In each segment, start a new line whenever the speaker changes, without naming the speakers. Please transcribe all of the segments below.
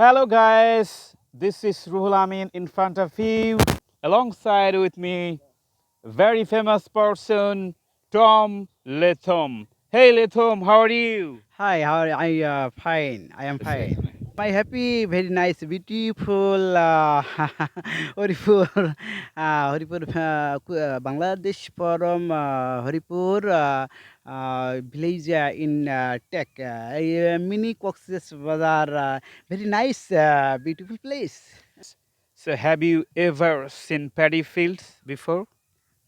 Hello guys, this is Ruhul Amin in front of you. Alongside with me, very famous person, Tom Lethom. Hey Lethom, how are you?
Hi, how are I uh, fine. I am fine. My happy, very nice, beautiful, uh, Haripur, uh, Haripur, uh, uh, Bangladesh from uh, Haripur uh, uh, village uh, in uh, Tech, uh, mini Cox's Bazar, uh, very nice, uh, beautiful place.
So have you ever seen paddy fields before?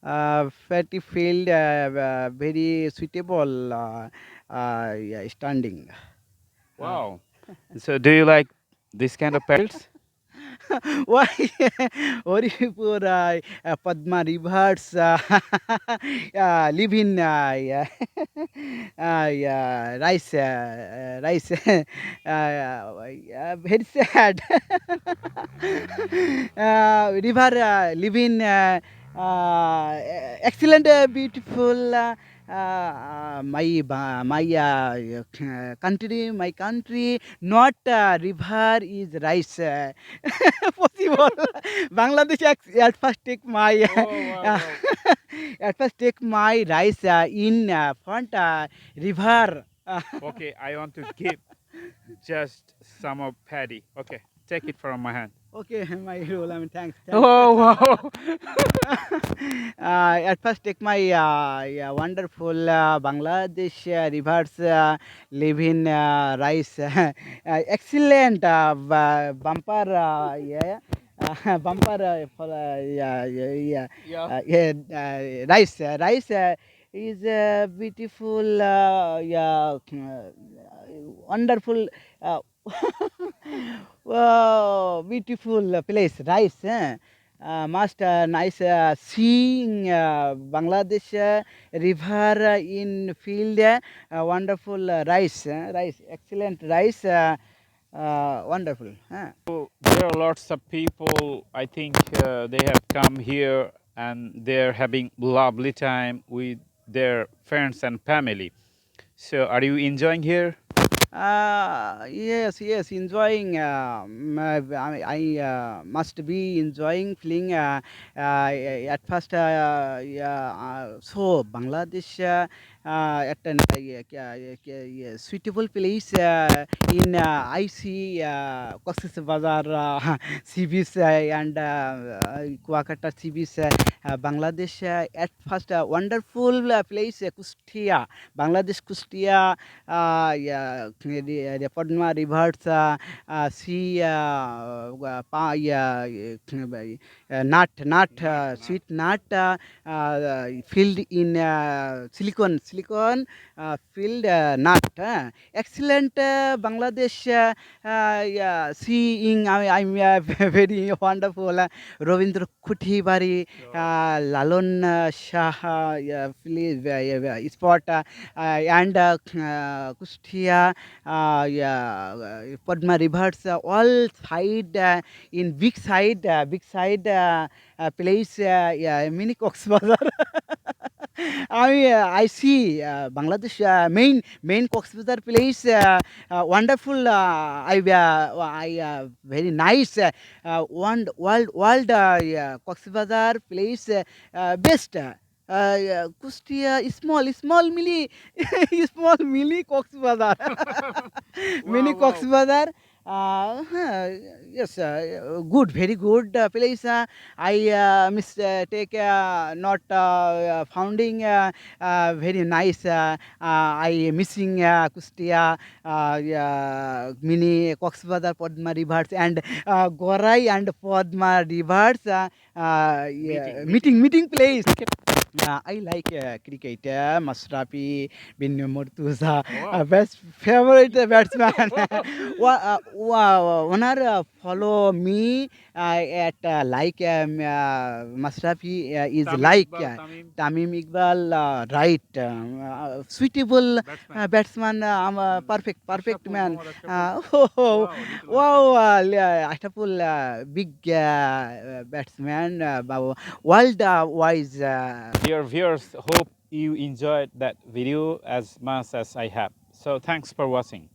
Uh, fatty field, uh, uh, very suitable uh, uh, yeah, standing.
Wow. So do you like this kind of fields?
Why Oripur, uh, uh, Padma rivers uh, uh, live in uh, yeah, uh, yeah, rice, uh, uh, rice, uh, uh, very sad. uh, river uh, live in uh, uh, excellent, uh, beautiful. Uh, uh, uh, my my country, my country, not river is rice. Possible. Bangladesh at, first take my
Oh, wow,
at first take my rice uh, in uh, front uh, river.
Okay, I want to give just some of paddy. Okay, take it from my hand.
Okay, my rule. I mean, thanks. thanks.
Oh wow.
uh, at first take my uh, yeah, wonderful uh, Bangladesh uh, rivers uh, live in uh, rice. uh, excellent uh, bumper. Uh, yeah. Uh, bumper uh, for uh, yeah yeah yeah,
Yeah.
uh, yeah uh, rice uh, rice uh, is uh, beautiful uh, yeah uh, wonderful uh, wow, beautiful place rice eh? uh, must nice uh, seeing uh, Bangladesh uh, river uh, in field uh, wonderful uh, rice uh, rice excellent rice uh, uh, wonderful huh?
there are lots of people i think uh, they have come here and they're having lovely time with their friends and family so are you enjoying here
Uh, yes, yes, enjoying. Um, uh, I, I uh, must be enjoying feeling. Uh, uh, at first, uh, yeah, uh, so Bangladesh uh, একটা ये suitable place in I see Cox's Bazar sea beach and Kuakata sea beach Bangladesh at first a wonderful place Kustia Bangladesh Kustia the Padma rivers sea nut nut sweet nut field in silicon silicon field nut হ্যাঁ excellent Bangladesh seeing আমি I very wonderful Rabindra Kuthibari Lalon Shah please spot and Kushtia Padma rivers all side in big side big side place uh, uh, place. আমি I see Bangladesh main main Cox's Bazar place wonderful I I very nice one world world Cox's Bazar place best Kushtia small small mini small mini Cox's Bazar mini Cox's Bazar place uh, uh, best. Uh, uh, yeah, Kustia small small mini small mini Coxbazar mini
Wow, wow.
Coxbazar. Uh, huh, yes, uh, good, very good uh, place. Uh, I uh, miss uh, take uh, not uh, uh, founding uh, uh, very nice. Uh, uh, I missing uh, Kustia, uh, yeah, mini Coxbazar Padma rivers and uh, Gorai and Padma rivers. Uh, uh, yeah,
Meeting,
meeting, meeting place.
I
like cricket Mashrafe bin Mortaza best favourite
batsman
winner
follow
me
at
like
Mashrafe is
like Tamim Iqbal right suitable batsman am perfect perfect man big batsman world wise
Dear viewers, hope you enjoyed that video as much as I have. So thanks for watching.